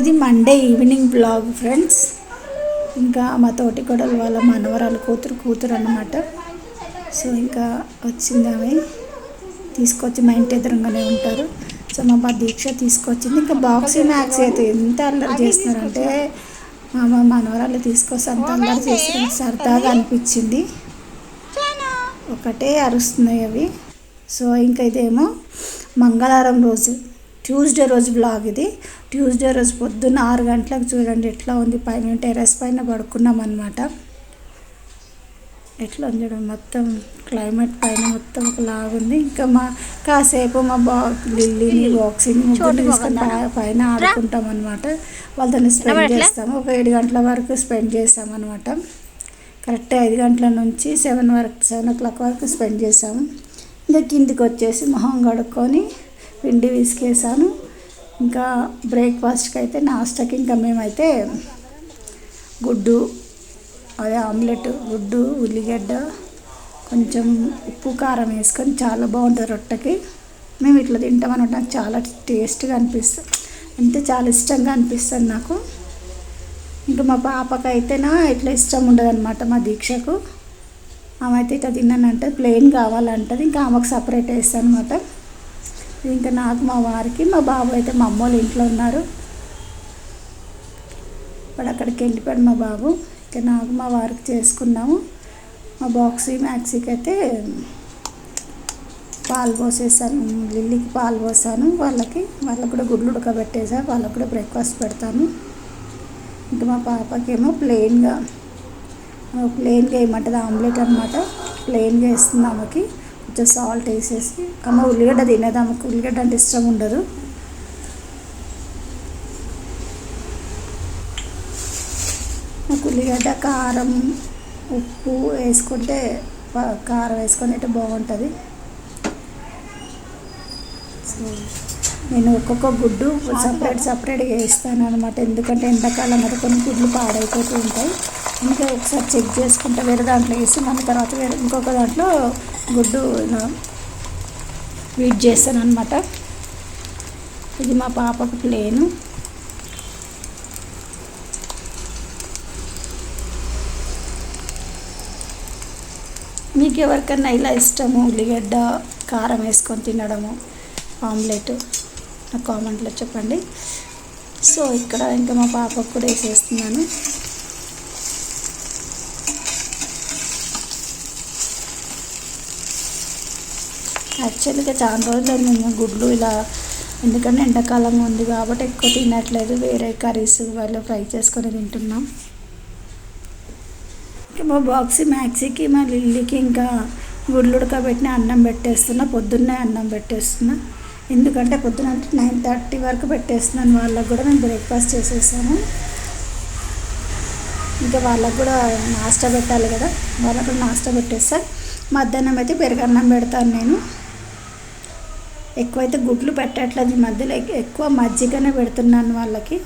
ఇది Monday evening blog friends ఇంకా మా తోటి కొడలు వాళ్ళ మనవరాలు కూతురు కూతురు అన్నమాట. సో ఇంకా వచ్చింది ఆమె. తీసుకొచ్చి మా ఇంటి ఎదురుగానే ఉంటారు. సో మా బా దీక్ష తీసుకొచ్చింది. ఇంకా బాక్సింగ్ మ్యాక్స్ అయితే ఎంత అల్లరి చేస్తున్నారంటే మా మా మనవరాలు తీసుకొస్తే అంత అల్లరి చేస్తారు సరదాగా అనిపించింది. ఒకటే అరుస్తున్నాయి అవి. సో ఇంకా ఇదేమో మంగళవారం రోజు. ట్యూస్డే రోజు బ్లాగ్ ఇది. ట్యూస్డే రోజు పొద్దున్న ఆరు గంటలకు చూడండి ఎట్లా ఉంది పైన టెర్రస్ పైన పడుకున్నాం అనమాట ఎట్లా ఉంది చూడండి మొత్తం క్లైమేట్ పైన మొత్తం ఒకలాగుంది ఇంకా మా కాసేపు మా బా లిల్లీని బాక్సింగ్ ముగ్గురు తీసుకొని పై- పైన ఆడుకుంటాం అనమాట వాళ్ళతో స్పెండ్ చేస్తాము. ఒక ఏడు గంటల వరకు స్పెండ్ చేస్తాం అనమాట కరెక్ట్ ఐదు గంటల నుంచి సెవెన్ వరకు సెవెన్ ఓ క్లాక్ వరకు స్పెండ్ చేసాము ఇంకా కిందికి వచ్చేసి మొహం కడుక్కొని పిండి విసికేసాను ఇంకా బ్రేక్ఫాస్ట్కి అయితే నాస్టాకి ఇంకా మేమైతే గుడ్డు అదే ఆమ్లెట్ గుడ్డు ఉల్లిగడ్డ కొంచెం ఉప్పు కారం వేసుకొని చాలా బాగుంటుంది రొట్టెకి. మేము ఇట్లా తింటామని నాకు చాలా టేస్ట్గా అనిపిస్తుంది. అంటే చాలా ఇష్టంగా అనిపిస్తుంది నాకు. ఇంకా మా పాపకైతేనా ఇట్లా ఇష్టం ఉండదు అనమాట మా దీక్షకు. ఆమె అయితే ఇట్లా తిన్నానంటే ప్లెయిన్ కావాలంటది. ఇంకా ఆమెకు సపరేట్ వేస్తాను అనమాట ఇంకా నాకు మా వారికి మా బాబు అయితే మా అమ్మ వాళ్ళ ఇంట్లో ఉన్నారు. ఇప్పుడు అక్కడికి వెళ్ళిపోయాడు మా బాబు. ఇంకా నాకు మా వారికి చేసుకున్నాము. మా బాక్సీ మ్యాక్సీకి అయితే పాలు పోసేసాను. లిల్లీకి పాలు పోసాను. వాళ్ళకి వాళ్ళకి కూడా గుడ్లు ఉడకబెట్టేసా. వాళ్ళకి కూడా బ్రేక్ఫాస్ట్ పెడతాను. ఇంకా మా పాపకేమో ప్లెయిన్గా ప్లెయిన్గా వేయమంటుంది ఆమ్లెట్ అనమాట ప్లెయిన్గా వేస్తుంది ఆమెకి. కొంచెం సాల్ట్ వేసేసి అమ్మ ఉల్లిగడ్డ తినేది ఆమెకు ఉల్లిగడ్డ అంటే ఇష్టం ఉండదు. నాకు ఉల్లిగడ్డ కారం ఉప్పు వేసుకుంటే కారం వేసుకొని అయితే బాగుంటుంది. సో నేను ఒక్కొక్క గుడ్డు సపరేట్ సపరేట్గా వేస్తాను అనమాట ఎందుకంటే ఎండాకాలం కదా కొన్ని గుడ్లు పాడైపోతూ ఉంటాయి. ఇంకా ఒకసారి చెక్ చేసుకుంటే. వేరే దాంట్లో వేసి మన తర్వాత వేరే ఇంకొక దాంట్లో గుడ్డు వీట్ చేస్తాను అనమాట ఇది మా పాపకు ప్లేను. మీకు ఎవరికన్నా ఇలా ఇష్టము? ఉల్లిగడ్డ కారం వేసుకొని తినడము ఆమ్లెట్? నా కామెంట్లో చెప్పండి. సో ఇక్కడ ఇంకా మా పాపకు కూడా వేసేస్తున్నాను. యాక్చువల్గా చాలా రోజులు మేము గుడ్లు ఇలా ఎందుకంటే ఎండాకాలం ఉంది కాబట్టి ఎక్కువ తినట్లేదు. వేరే కర్రీస్ వాళ్ళు ఫ్రై చేసుకొని తింటున్నాం. ఇంకా మా బాక్సీ మ్యాక్సీకి మా లిల్లీకి ఇంకా గుడ్లు ఉడకబెట్టిన అన్నం పెట్టేస్తున్నా. పొద్దున్నే అన్నం పెట్టేస్తున్నా. ఎందుకంటే పొద్దున అంటే నైన్ థర్టీ వరకు పెట్టేస్తున్నాను. వాళ్ళకు కూడా మేము బ్రేక్ఫాస్ట్ చేసేసాము ఇంకా వాళ్ళకు కూడా నాస్టా పెట్టాలి కదా. వాళ్ళకు కూడా నాస్టా పెట్టేస్తా. మధ్యాహ్నం అయితే పెరుగన్నం పెడతాను నేను. ఎక్కువైతే గుడ్లు పెట్టట్లేదు ఈ మధ్యలో. ఎక్కువ మజ్జిగనే పెడుతున్నాను వాళ్ళకి.